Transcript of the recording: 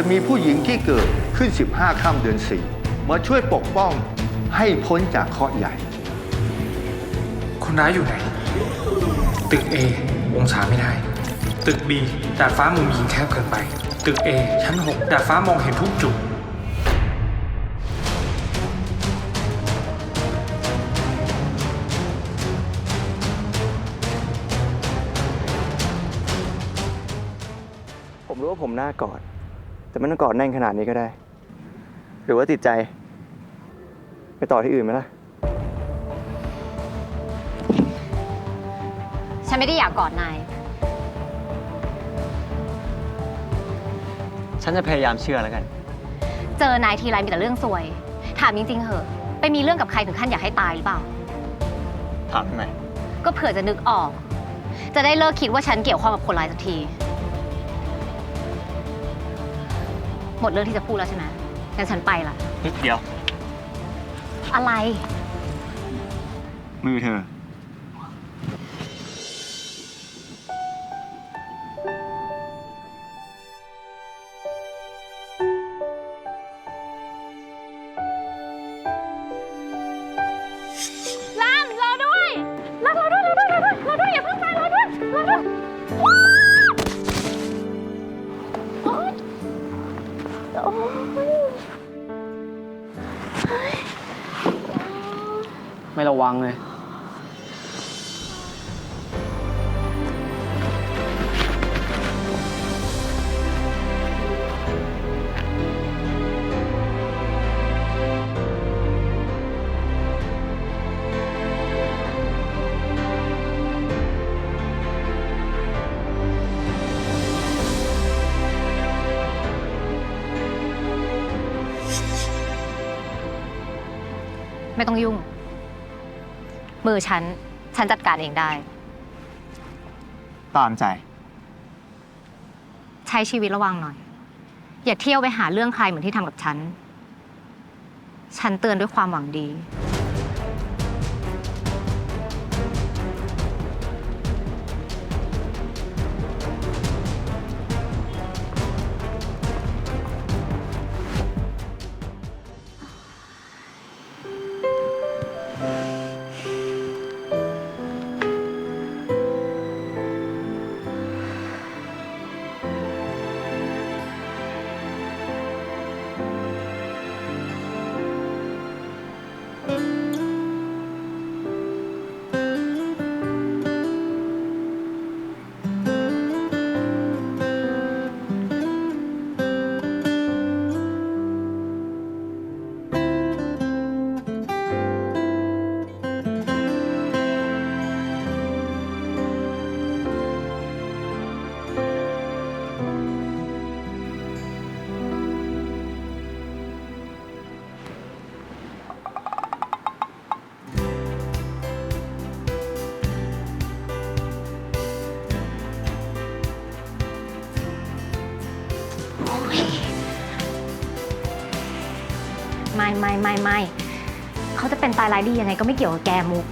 จะมีผู้หญิงที่เกิดขึ้น 15ค่ำเดือนสี่มาช่วยปกป้องให้พ้นจากเคราะห์ใหญ่ คนร้ายอยู่ไหน ตึก A องศาไม่ได้ ตึก B ดาดฟ้ามุมยิงแคบเกินไป ตึก A ชั้น 6 ดาดฟ้ามองเห็นทุกจุด ผมรู้ว่าผมหน้ากอด แต่ไม่ต้องกอดแน่นขนาดนี้ก็ได้ หรือว่าติดใจ ไปต่อที่อื่นไหมล่ะ ฉันไม่ได้อยากกอดนาย ฉันจะพยายามเชื่อแล้วกัน เจอนายทีไรมีแต่เรื่องซวย ถามจริงๆเหอะ ไปมีเรื่องกับใครถึงขั้นอยากให้ตายหรือเปล่า ถามทำไม ก็เผื่อจะนึกออก จะได้เลิกคิดว่าฉันเกี่ยวข้องกับคนร้ายสักที หมดเรื่องที่จะพูดแล้วใช่ไหมงั้นฉันไปละ เดี๋ยว อะไร มือเธอ ไม่ระวังเลย ไม่ต้องยุ่ง มือฉัน ฉันจัดการเองได้ ตามใจ ใช้ชีวิตระวังหน่อย อย่าเที่ยวไปหาเรื่องใครเหมือนที่ทำกับฉัน ฉันเตือนด้วยความหวังดี ไม่ไม่ไม่ไม่เขาจะเป็นตายร้ายดียังไงก็ไม่เกี่ยวกับแกมุก